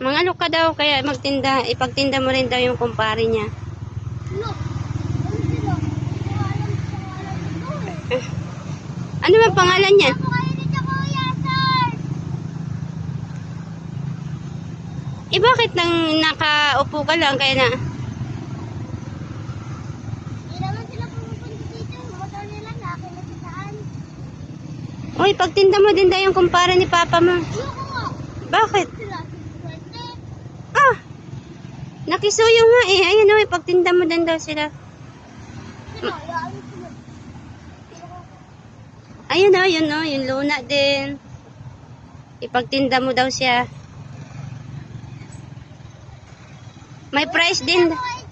Mga ka daw, kaya magtinda, ipagtinda mo rin daw yung kumpare niya. Ano ito eh. Ano ba pangalan niya? Eh bakit nang nakaupo ka lang kaya na? Uy, pagtinda mo din daw yung kumpare ni papa mo. Bakit? Nakisuyo nga eh. Ayun o, pagtinda mo din daw sila. Ayun o, yun o, yung luna din. Ipagtinda mo daw siya. May price din. Kuya, kuya, kuya!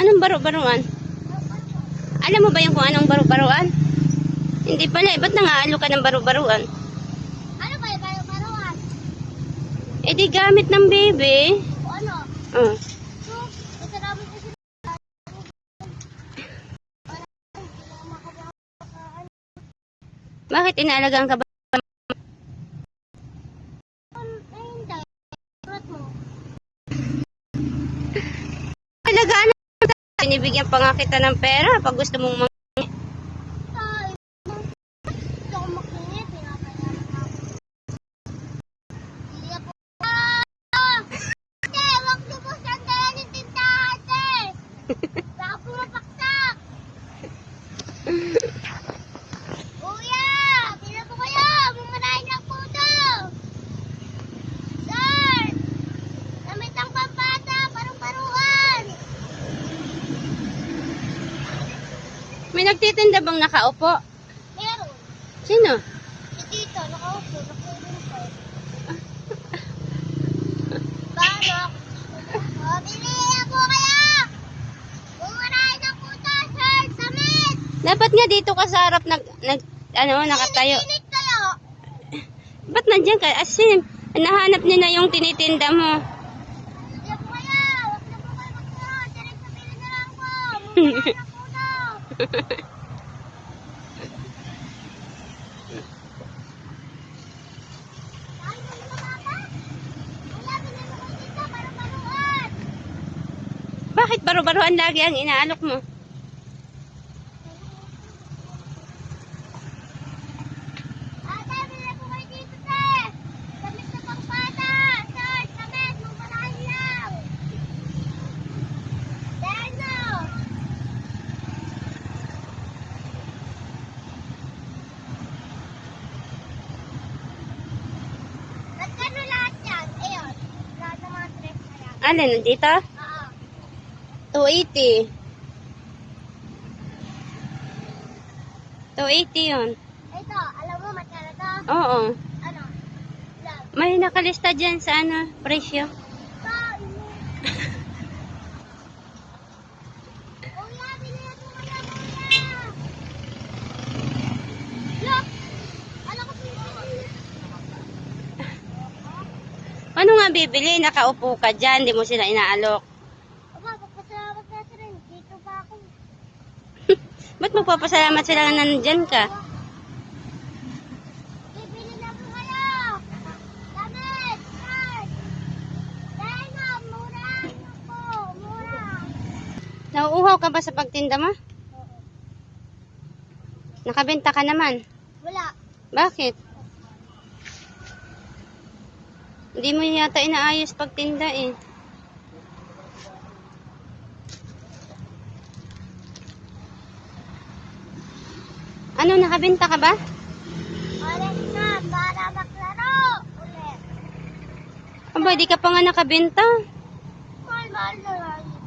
Anong baro-baruan? Alam mo ba yung kung anong baro-baruan? Hindi pala eh. Ba't nangaalo ka ng baro-baruan? Ano ba yung paru-paruan? Eh di gamit ng baby. O ano? Oh. Ito namin kasi Bakit inaalagaan ka ba? Ay, hindi. Surat mo. Alagaan mo. Binibigyan pa nga kita ng pera pag gusto mong mang... Tay, gusto ko makinig. Pinapayaran ako. Hindi po. Ah! Ate, wag niyo po sandalan yung tindahan, ate. Baka pumapaksak. Kuya, pila po kayo. Mumarahin lang po ito. Sir, damit ang pampata, parang-paruan. May nagtitinda bang nakaupo? Meron. Sino? Si Tito, nakaupo, nakulong ko. Balok. O, bili na po kayo! Bumarahin po ito, sir, damit! Dapat nga dito ka sa harap nag... nag ano, nakatayo. Kayo! Ba't nandiyan ka? Asin, nahanap niya na yung tinitinda mo. Hindi po kayo! Huwag na po kayo magsunod! Direct sa bili na lang po! Bakit baro-baruan lagi ang inaalok mo? Ate, bili po kayo dito, te. Damit na pangpata. Sir, damit. Mumarahin lang. There no. Magkano lahat yan? Ayun. Lahat ng mga dress na yan. Alin, dito? Oo. 280. 280 yun. Ito, alam mo magkano to? Oo. Ano? May nakalista dyan sa ano, presyo. Kuya, bili na po kayo, kuya! Look! Ano ko pinili? Ano nga bibili? Nakaupo ka dyan, di mo sila inaalok. Aba, magpasalamat na rin. Dito pa ako. Ba't magpapasalamat sila na nandyan ka? Bibili na po kayo! Damit! Shirt! Dahil na, mura! Ako, mura! Nauuhaw ka ba sa pagtinda mo? Oo. Nakabenta ka naman. Wala. Bakit? Hindi mo yata inaayos pagtinda eh. Ano, nakabenta ka ba? Alis na, para maglaro! Ulit. Aba, di ka pa nga nakabenta. Mahal, mahal na